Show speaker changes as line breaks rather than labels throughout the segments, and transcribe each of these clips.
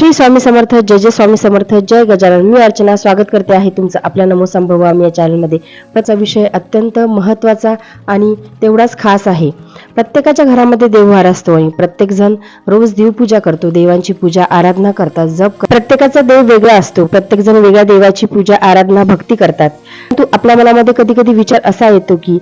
श्री स्वामी समर्थ जय जय स्वामी समर्थ जय गजानन. मी अर्चना स्वागत करते आहे तुमचं आपल्या नमो संभवामी या चॅनलमध्ये त्याचा विषय अत्यंत महत्त्वाचा आणि तेवढाच खास आहे. प्रत्येकाच्या घरामध्ये देवहार असतो आणि प्रत्येकजण रोज देवपूजा करतो. देवांची पूजा आराधना करतात जप प्रत्येकाचा देव वेगळा असतो. प्रत्येकजण वेगळ्या देवाची पूजा आराधना भक्ती करतात. परंतु आपल्या मनामध्ये कधी कधी विचार असा येतो की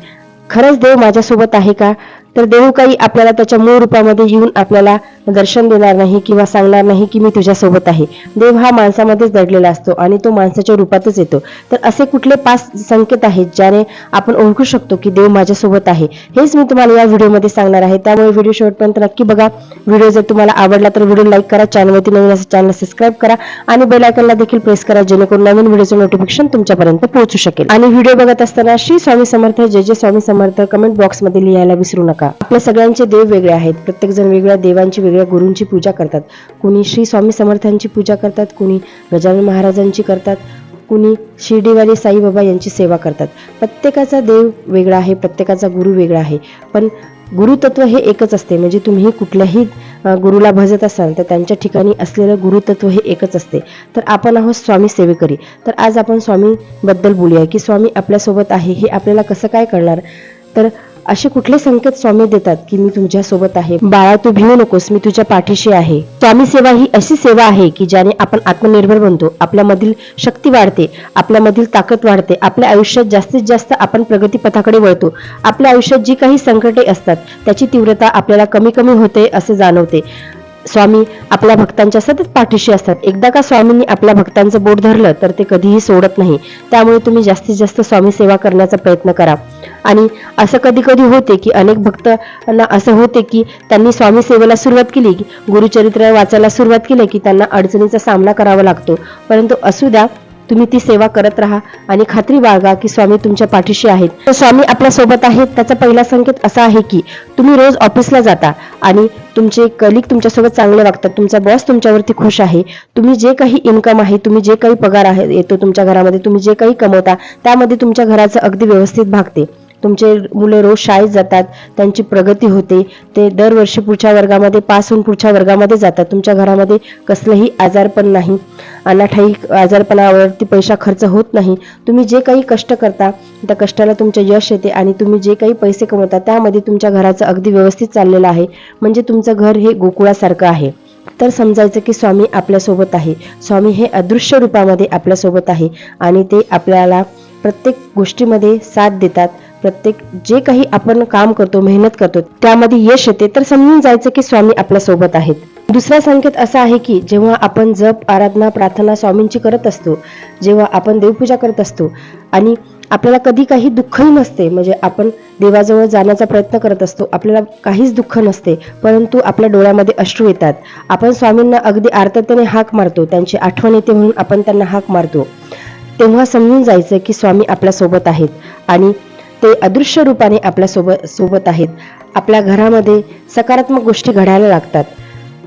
खरंच देव माझ्यासोबत आहे का? तर देव काही आपल्याला त्याच्या मूळ रूपामध्ये येऊन आपल्याला दर्शन देणार नाही किंवा सांगणार नाही की मी तुझ्यासोबत आहे. देव हा माणसामध्येच दडलेला असतो आणि तो माणसाच्या रूपातच येतो. तर असे कुठले पाच संकेत आहेत ज्याने आपण ओळखू शकतो की देव माझ्यासोबत आहे? हेच मी तुम्हाला या व्हिडिओमध्ये सांगणार आहे. त्यामुळे व्हिडिओ शेवटपर्यंत नक्की बघा. व्हिडिओ जर तुम्हाला आवडला तर व्हिडिओ लाईक करा चॅनलवरती नवीन असं चॅनल सबस्क्राईब करा आणि बेल आयकॉनला देखील प्रेस करा जेणेकरून नवीन व्हिडिओचं नोटिफिकेशन तुमच्यापर्यंत पोहोचू शकेल. आणि व्हिडिओ बघत असताना श्री स्वामी समर्थ जय जय स्वामी समर्थ कमेंट बॉक्समध्ये लिहायला विसरू नका. आपल्या सगळ्यांचे देव वेगळे आहेत. प्रत्येक जण वेगळ्या देवांची वेगळ्या गुरूंची पूजा करतात. कुणी श्री स्वामी समर्थांची पूजा करतात कुणी गजानन महाराजांची करतात कुणी शिर्डीवाले साईबाबा यांची सेवा करतात. प्रत्येकाचा देव वेगळा आहे प्रत्येकाचा गुरु वेगळा आहे. पण गुरुतत्व हे एकच असते. म्हणजे तुम्ही कुठल्याही गुरुला भजत असाल तर त्यांच्या ठिकाणी असलेलं गुरुतत्व हे एकच असते. तर आपण आहोत स्वामी सेवेकरी. तर आज आपण स्वामीबद्दल बोलूया की स्वामी आपल्यासोबत आहे. हे आपल्याला कसं काय कळणार? तर असे कुठले संकेत स्वामी देतात की मी तुझ्यासोबत आहे? बाळा तू भिवू नकोस मी तुझ्या पाठीशी आहे. स्वामी सेवा ही अशी सेवा आहे की ज्याने आपण आत्मनिर्भर बनतो आपल्यामधील शक्ती वाढते आपल्यामधील ताकद वाढते आपल्या आयुष्यात जास्तीत जास्त आपण प्रगतीपथाकडे वळतो. आपल्या आयुष्यात जी काही संकटे असतात त्याची तीव्रता आपल्याला कमी कमी होते असे जाणवते. स्वामी आपल्या भक्तांच्या सतत पाठीशी असतात. एकदा का स्वामींनी आपल्या भक्तांचं बोट धरलं तर ते कधीही सोडत नाही. त्यामुळे तुम्ही जास्तीत जास्त स्वामी सेवा करण्याचा प्रयत्न करा. आणि असं कधी कधी होते की अनेक भक्तांना असं होते की त्यांनी स्वामी सेवेला सुरुवात केली की गुरुचरित्र वाचायला सुरुवात केली की त्यांना अडचणीचा सामना करावा लागतो. परंतु असू द्या तुम्ही ती सेवा करत राहा आणि खात्री बाळगा की स्वामी तुमच्या पाठीशी आहेत. तर स्वामी आपल्यासोबत आहेत. त्याचा पहिला संकेत असा आहे की तुम्ही रोज ऑफिसला जाता आणि तुमचे कलिक तुमच्यासोबत चांगले वागतात. तुमचा बॉस तुमच्यावरती खुश आहे. तुम्ही जे काही इन्कम आहे तुम्ही जे काही पगार आहे येतो तुमच्या घरामध्ये तुम्ही जे काही कमवता त्यामध्ये तुमच्या घराचं अगदी व्यवस्थित भागते. तुमचे मुलं रोज शाळेत जातात त्यांची प्रगती होते ते दरवर्षी पुढच्या वर्गामध्ये पास होऊन पुढच्या वर्गामध्ये जातात. तुमच्या घरामध्ये कसलंही आजारपण नाही. अनाठाई आजारपणावरती पैसा खर्च होत नाही. तुम्ही जे काही कष्ट करता त्या कष्टाला तुमचे यश येते आणि तुम्ही जे काही पैसे कमवता त्यामध्ये तुमच्या घराचं अगदी व्यवस्थित चाललेलं आहे. म्हणजे तुमचं घर हे गोकुळासारखं आहे. तर समजायचं की स्वामी आपल्यासोबत आहे. स्वामी हे अदृश्य रूपामध्ये आपल्यासोबत आहे आणि ते आपल्याला प्रत्येक गोष्टीमध्ये साथ देतात. प्रत्येक जे काही आपण काम करतो मेहनत करतो त्यामध्ये यश येते तर समजून जायचं की स्वामी आपल्यासोबत आहेत. दुसरा संकेत असा आहे की जेव्हा आपण जप आराधना प्रार्थना स्वामींची करत असतो जेव्हा आपण देवपूजा करत असतो आणि आपल्याला कधी काही दुःखही नसते म्हणजे आपण देवाजवळ जाण्याचा प्रयत्न करत असतो आपल्याला काहीच दुःख नसते परंतु आपल्या डोळ्यामध्ये अश्रू येतात. आपण स्वामींना अगदी आर्ततेने हाक मारतो त्यांची आठवण येते म्हणून आपण त्यांना हाक मारतो. तेव्हा समजून जायचं की स्वामी आपल्यासोबत आहेत आणि ते अदृश्य रूपाने आपल्यासोबत सोबत आहेत. आपल्या घरामध्ये सकारात्मक गोष्टी घडायला लागतात.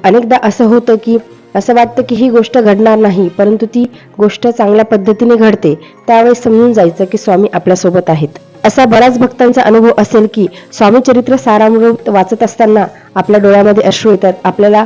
अनेकदा असं होतं की असं वाटतं की ही गोष्ट घडणार नाही परंतु ती गोष्ट चांगल्या पद्धतीने घडते त्यावेळेस समजून जायचं की स्वामी आपल्यासोबत आहेत. असा बऱ्याच भक्तांचा अनुभव असेल की स्वामी चरित्र सारामृत वाचत असताना आपल्या डोळ्यामध्ये अश्रू येतात आपल्याला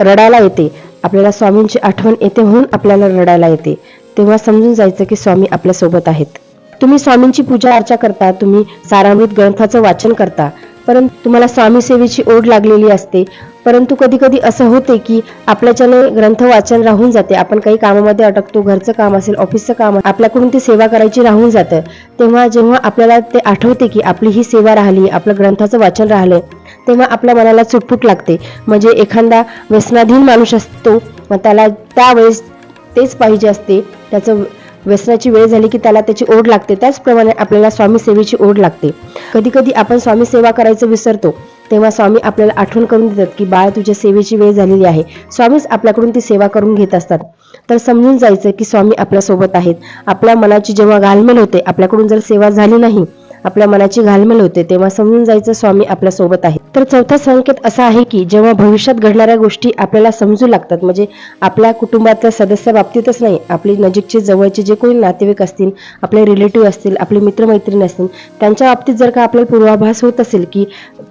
रडायला येते आपल्याला स्वामींची आठवण येते म्हणून आपल्याला रडायला येते. तेव्हा समजून जायचं की स्वामी आपल्यासोबत आहेत. तुम्ही स्वामींची पूजा अर्चा करता तुम्ही सारामृत ग्रंथाचं वाचन करता. परंतु तुम्हाला स्वामी सेवेची ओढ लागलेली असते. परंतु कधी कधी असं होते की आपल्याच्याने ग्रंथ वाचन राहून जाते. आपण काही कामामध्ये अटकतो घरचं काम असेल ऑफिसचं काम आपल्याकडून ती सेवा करायची राहून जातं. तेव्हा जेव्हा आपल्याला ते आठवते की आपली ही सेवा राहिली आपलं ग्रंथाचं वाचन राहिलं तेव्हा आपल्या मनाला चुटपुट लागते. म्हणजे एखादा व्यसनाधीन माणूस असतो मग त्याला त्यावेळेस तेच पाहिजे असते. त्याचं व्यसनाची वेळ झाली की त्याला त्याची ओढ लागते. त्याचप्रमाणे आपल्याला स्वामी सेवेची ओढ लागते. कधी कधी आपण स्वामी सेवा करायचं विसरतो तेव्हा स्वामी आपल्याला आठवण करून देतात की बाळ तुझ्या सेवेची वेळ झालेली आहे. स्वामीच आपल्याकडून ती सेवा करून घेत असतात. तर समजून जायचं की स्वामी आपल्यासोबत आहेत. आपल्या मनाची जेव्हा घालमेल होते आपल्याकडून जर सेवा झाली नाही आपल्या मनाची घालमेल होते तेव्हा समजून जायचं स्वामी आपल्यासोबत आहे. तर चौथा संकेत असा आहे की जेव्हा भविष्यात घडणाऱ्या गोष्टी आपल्याला समजू लागतात म्हणजे आपल्या कुटुंबातल्या सदस्या बाबतीतच नाही आपली नजीकचे जवळचे जे कोणी नातेवाईक असतील आपले रिलेटिव्ह असतील आपले मित्रमैत्रिणी असतील त्यांच्या बाबतीत जर का आपल्याला पूर्वाभास होत असेल की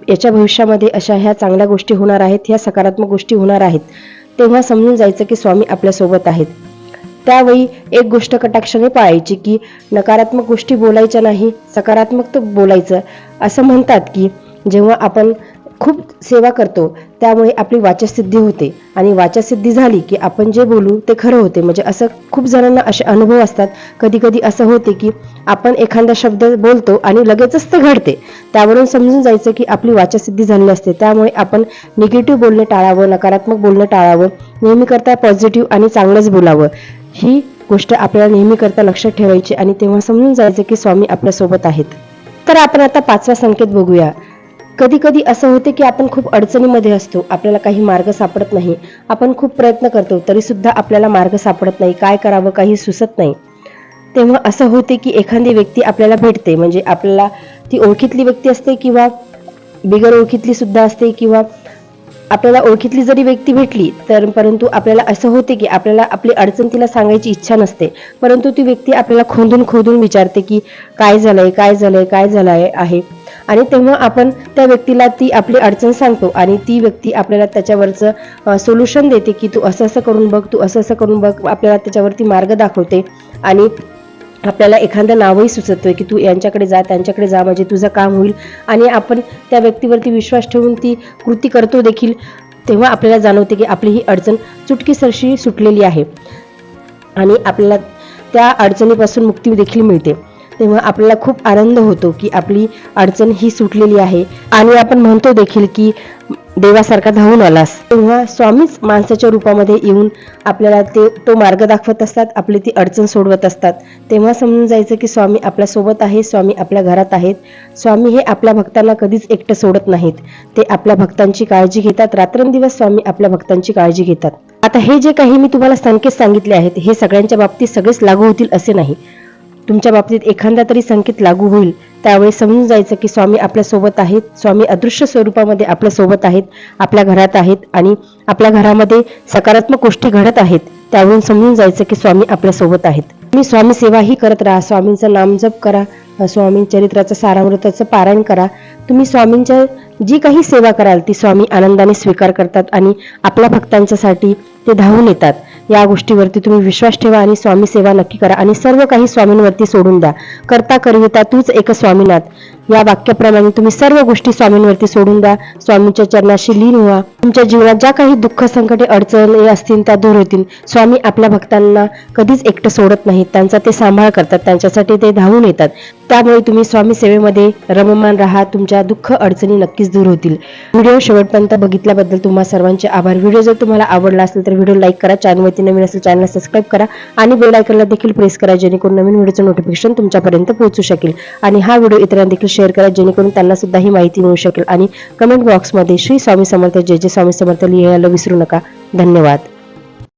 याच्या भविष्यामध्ये अशा ह्या चांगल्या गोष्टी होणार आहेत ह्या सकारात्मक गोष्टी होणार आहेत तेव्हा समजून जायचं की स्वामी आपल्यासोबत आहेत. त्यावेळी एक गोष्ट कटाक्षाने पाळायची की नकारात्मक गोष्टी बोलायच्या नाही सकारात्मक तर बोलायचं. असं म्हणतात की जेव्हा आपण खूप सेवा करतो त्यामुळे आपली वाचसिद्धी होते. आणि वाचसिद्धी झाली की आपण जे बोलू ते खरं होते. म्हणजे असं खूप जणांना असे अनुभव असतात. कधी कधी असं होते की आपण एखादा शब्द बोलतो आणि लगेचच ते घडते. त्यावरून समजून जायचं की आपली वाचसिद्धी झालेली असते त्यामुळे आपण निगेटिव्ह बोलणं टाळावं नकारात्मक बोलणं टाळावं. नेहमी करता पॉझिटिव्ह आणि चांगलंच बोलावं. ही गोष्ट आपल्याला नेहमी करता लक्षात ठेवायची आणि तेव्हा समजून जायचं की स्वामी आपल्यासोबत आहेत. तर आपण आता पाचवा संकेत बघूया. कधी कधी असं होते की आपण खूप अडचणीमध्ये असतो आपल्याला काही मार्ग सापडत नाही आपण खूप प्रयत्न करतो तरी सुद्धा आपल्याला मार्ग सापडत नाही काय करावं काही सुचत नाही. तेव्हा असं होते की एखादी व्यक्ती आपल्याला भेटते म्हणजे आपल्याला ती ओळखीतली व्यक्ती असते किंवा बिगर ओळखीतली सुद्धा असते किंवा आपल्याला ओळखीतली जरी व्यक्ती भेटली तर परंतु आपल्याला असं होते की आपल्याला आपली अडचण तिला सांगायची इच्छा नसते. परंतु ती व्यक्ती आपल्याला खोदून खोदून विचारते की काय झालंय? काय झालंय? काय झालंय? आहे. आणि तेव्हा आपण त्या व्यक्तीला ती आपली अडचण सांगतो आणि ती व्यक्ती आपल्याला त्याच्यावरचं सोल्युशन देते की तू असं असं करून बघ तू असं असं करून बघ आपल्याला त्याच्यावरती मार्ग दाखवते. आणि आपल्याला एखादं नावही सुचतोय की तू यांच्याकडे जा त्यांच्याकडे जा म्हणजे तुझं काम होईल. आणि आपण त्या व्यक्तीवरती विश्वास ठेवून ती कृती करतो देखील तेव्हा आपल्याला जाणवते की आपली ही अडचण चुटकीसरशी सुटलेली आहे. आणि आपल्याला त्या अडचणीपासून मुक्ती देखील मिळते. तेव्हा आपल्याला खूप आनंद होतो की आपली अडचण ही सुटलेली आहे. आणि आपण म्हणतो देखील की देवासारखा धावून आलास. तेव्हा स्वामीच माणसाच्या रूपामध्ये येऊन आपल्याला ते तो मार्ग दाखवत असतात आपली ती अडचण सोडवत असतात. तेव्हा समजून जायचं की स्वामी आपल्यासोबत आहे स्वामी आपल्या घरात आहेत. स्वामी हे आपल्या भक्तांना कधीच एकटं सोडत नाहीत. ते आपल्या भक्तांची काळजी घेतात. रात्रंदिवस स्वामी आपल्या भक्तांची काळजी घेतात. आता हे जे काही मी तुम्हाला संकेत सांगितले आहेत हे सगळ्यांच्या बाबतीत सगळेच लागू होतील असे नाही. तुमच्या बाबतीत एखादा तरी संकेत लागू होईल. त्यावेळी समजून जायचं की स्वामी आपल्यासोबत आहेत. स्वामी अदृश्य स्वरूपामध्ये आपल्यासोबत आहेत आपल्या घरात आहेत आणि आपल्या घरामध्ये सकारात्मक गोष्टी घडत आहेत. त्यावरून समजून जायचं की स्वामी आपल्यासोबत आहेत. तुम्ही स्वामी सेवाही करत राहा. स्वामींचं नामजप करा. स्वामी चरित्राचं सारामृताचं पारायण करा. तुम्ही स्वामींच्या जी काही सेवा कराल ती स्वामी आनंदाने स्वीकार करतात आणि आपल्या भक्तांच्यासाठी ते धावून येतात. या गोष्टीवरती तुम्ही विश्वास ठेवा आणि स्वामी सेवा नक्की करा. आणि सर्व काही स्वामींवरती सोडून द्या. करता करविता तूच एक स्वामीनाथ. या वाक्याप्रमाणे तुम्ही सर्व गोष्टी स्वामींवरती सोडून द्या. स्वामींच्या चरणाशी लीन व्हा. तुमच्या जीवनात ज्या काही दुःख संकटे अडचणी असतील त्या दूर होतील. स्वामी आपल्या भक्तांना कधीच एकटं सोडत नाहीत. त्यांचा ते सांभाळ करतात. त्यांच्यासाठी ते धावून येतात. त्यामुळे तुम्ही स्वामी सेवेमध्ये रममान राहा. तुमच्या दुःख अडचणी नक्कीच दूर होतील. व्हिडिओ शेवटपर्यंत बघितल्याबद्दल तुम्हा सर्वांचे आभार. व्हिडिओ जर तुम्हाला आवडला असेल तर व्हिडिओ लाईक करा. चॅनलवरती नवीन असेल चॅनल सबस्क्राईब करा. आणि बेल आयकनला देखील प्रेस करा जेणेकरून नवीन व्हिडिओचं नोटिफिकेशन तुमच्यापर्यंत पोहोचू शकेल. आणि हा व्हिडिओ इतरांना देखील शेअर करा जेणेकरून त्यांना सुद्धा ही माहिती मिळू शकेल. आणि कमेंट बॉक्समध्ये श्री स्वामी समर्थ जय जय स्वामी समर्थ लिहायला विसरू नका. धन्यवाद.